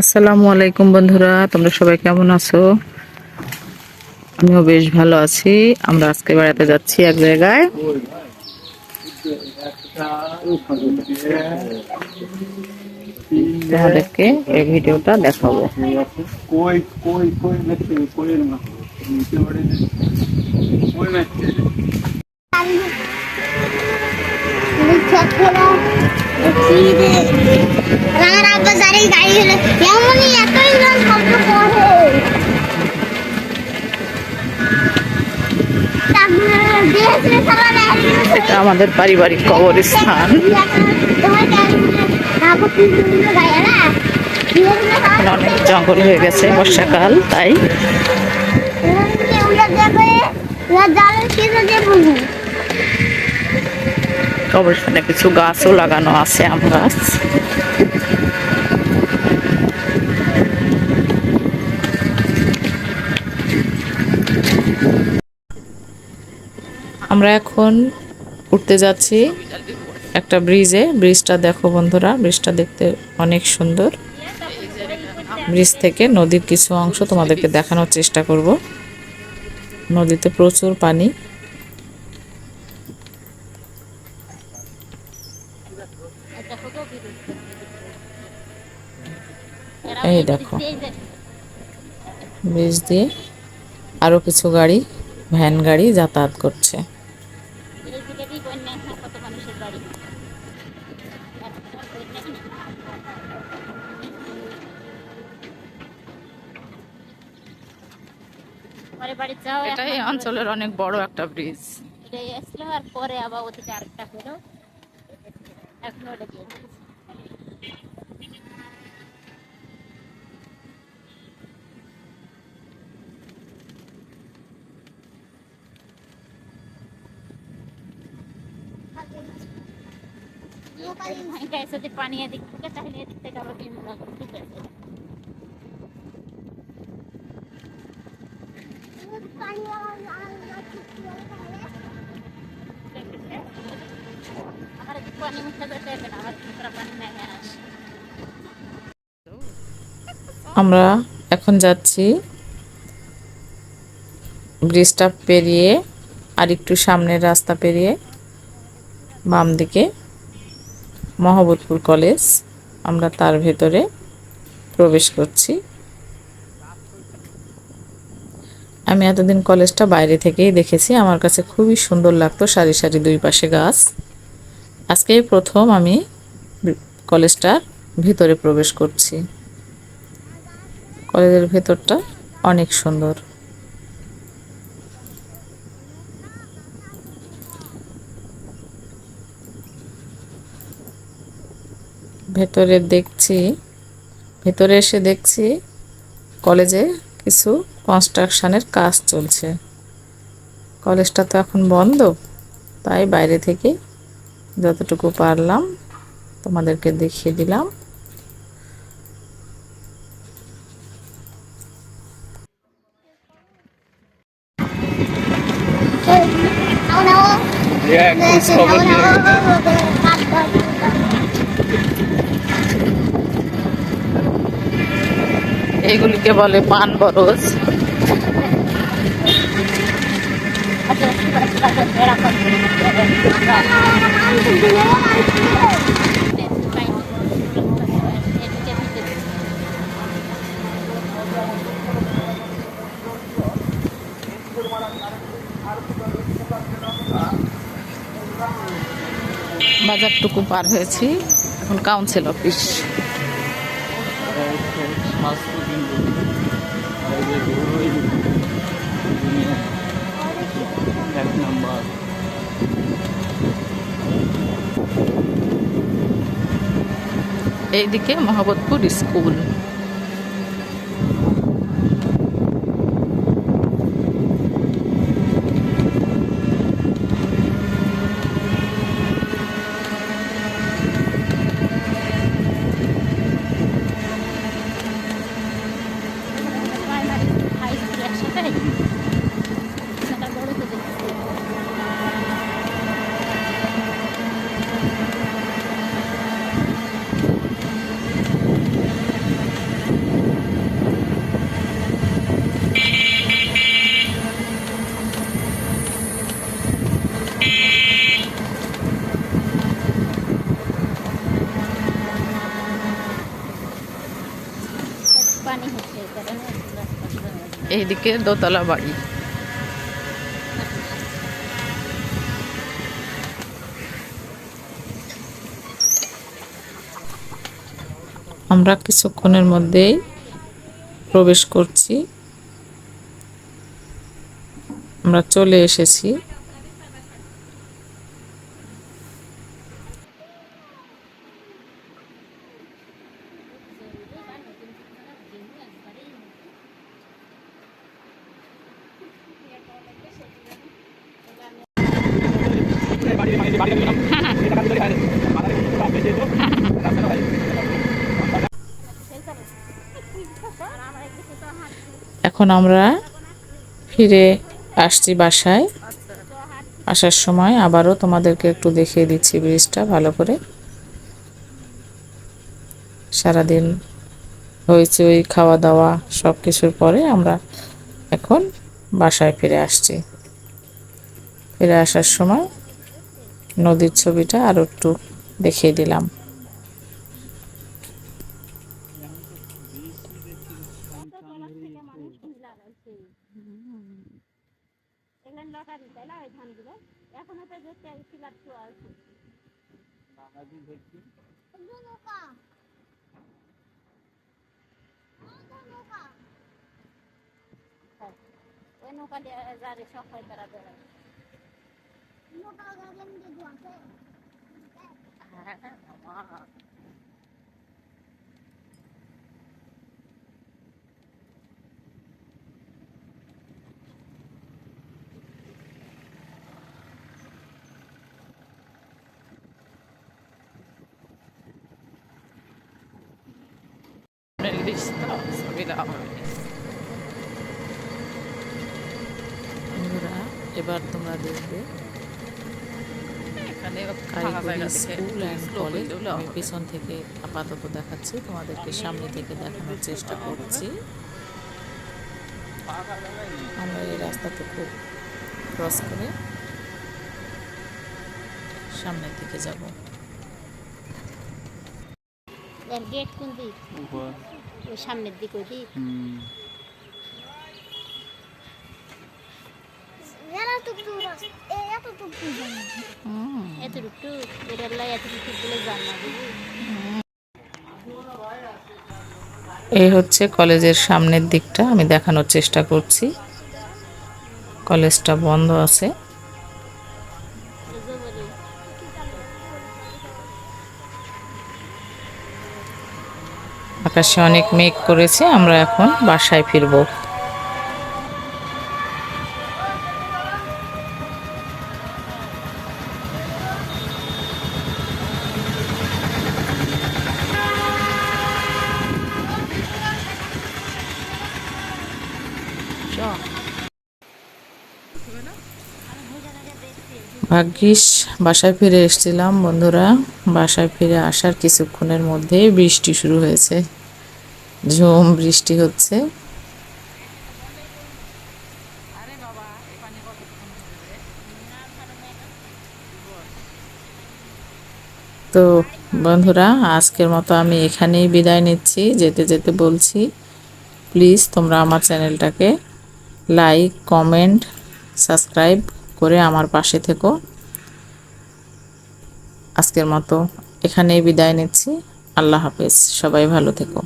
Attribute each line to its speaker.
Speaker 1: আসসালামু আলাইকুম বন্ধুরা, তোমরা সবাই কেমন আছো? আমিও বেশ ভালো আছি। আমরা আজকে বেড়াতে যাচ্ছি এক জায়গায়। তোমাদেরকে এই ভিডিওটা দেখাবো। এটা আমাদের পারিবারিক কবরস্থান। অনেক জঙ্গল হয়ে গেছে বর্ষাকাল তাই। কবরস্থানে কিছু গাছও লাগানো আছে, আম গাছ। আমরা এখন উঠতে যাচ্ছি একটা ব্রিজে। ব্রিজটা দেখো বন্ধুরা, ব্রিজটা দেখতে অনেক সুন্দর। ব্রিজ থেকে নদীর কিছু অংশ তোমাদেরকে দেখানোর চেষ্টা করব। নদীতে প্রচুর পানি। এই দেখো। ব্রিজ দিয়ে আরও কিছু গাড়ি ভ্যান গাড়ি যাতায়াত করছে। অঞ্চলের অনেক বড় একটা ব্রিজ।
Speaker 2: এটাই আসলো আর পরে আবার ওদিকে আরেকটা হলো। এখন ওটা দিয়ে দিয়েছে। এটাই যদি পানি এদিক থেকে তাহলে এদিক থেকে আবার বিমলা ঠিক আছে আমার এদিক পানি মুখে যেতে হবে না আমার ভিতরে পানি নেমে আসে
Speaker 1: আমরা এখন যাচ্ছি ব্রিজটা পেরিয়ে আর একটু সামনের রাস্তা পেরিয়ে বাম দিকে মহবতপুর কলেজ। আমরা তার ভেতরে প্রবেশ করছি। আমি এতদিন কলেজটা বাইরে থেকেই দেখেছি। আমার কাছে খুবই সুন্দর লাগতো সারি সারি দুই পাশে গাছ। আজকেই প্রথম আমি কলেজটার ভিতরে প্রবেশ করছি। কলেজের ভেতরটা অনেক সুন্দর। ভেতরে দেখছি, ভেতরে এসে দেখছি কলেজে কিছু কনস্ট্রাকশনের কাজ চলছে। কলেজটা তো এখন বন্ধ, তাই বাইরে থেকে যতটুকু পারলাম তোমাদেরকে দেখিয়ে দিলাম। এইগুলিকে বলে পান বরজ। বাজারটুকু পার হয়েছি। এখন কাউন্সিল অফিস এইদিকে মহাবতপুর স্কুল। এইদিকে দোতলা বাড়ি। আমরা কিছুক্ষণের মধ্যেই প্রবেশ করছি। আমরা চলে এসেছি। এখন আমরা ফিরে আসছি বাসায়। আসার সময় আবারও তোমাদেরকে একটু দেখিয়ে দিচ্ছি ব্রিজটা ভালো করে। সারাদিন হয়েছে ওই খাওয়া দাওয়া সব কিছুর পরে আমরা এখন বাসায় ফিরে আসছি। ফিরে আসার সময় নদীর ছবিটা আরও একটু দেখিয়ে দিলাম।
Speaker 2: এখানে লটারি তাই না ওই ধানগুলো এখনও তো দেখতে শিলার ছোঁয়া আছে
Speaker 3: নৌকা নৌকা
Speaker 2: ওই নৌকা দিয়ে যারে সব হয় তারা বেড়ায়
Speaker 3: নৌকা গাড়ি দিয়ে আছে
Speaker 1: বন্ধুরা এবার তোমরা দেখবে কারিগরি স্কুল অ্যান্ড কলেজ আমি পিছন থেকে আপাতত দেখাচ্ছি তোমাদেরকে সামনে থেকে দেখানোর চেষ্টা করছি আমরা এই রাস্তাটুকু ক্রস করে সামনের দিকে যাব
Speaker 2: গেট কোন দিক? ওই সামনের দিক ওই দিক।
Speaker 3: এতটুকু
Speaker 2: এটার এতটুকু বলে না
Speaker 1: এই হচ্ছে কলেজের সামনের দিকটা আমি দেখানোর চেষ্টা করছি। কলেজটা বন্ধ আছে। আকাশে অনেক মেঘ করেছে, আমরা এখন বাসায় ফিরবো। ভাগ্যিস, বাসায় ফিরে এসেছিলাম বন্ধুরা। বাসায় ফিরে আসার কিছুক্ষণের মধ্যেই বৃষ্টি শুরু হয়েছে। ঝুম, বৃষ্টি হচ্ছে। তো বন্ধুরা, আজকের মতো আমি এখানেই বিদায় নিচ্ছি। যেতে যেতে বলছি, প্লিজ তোমরা আমার চ্যানেলটাকে লাইক, কমেন্ট, সাবস্ক্রাইব করে আমার পাশে থেকো। আজকের মতো এখানেই বিদায় নিচ্ছি। আল্লাহ হাফেজ। সবাই ভালো থেকো।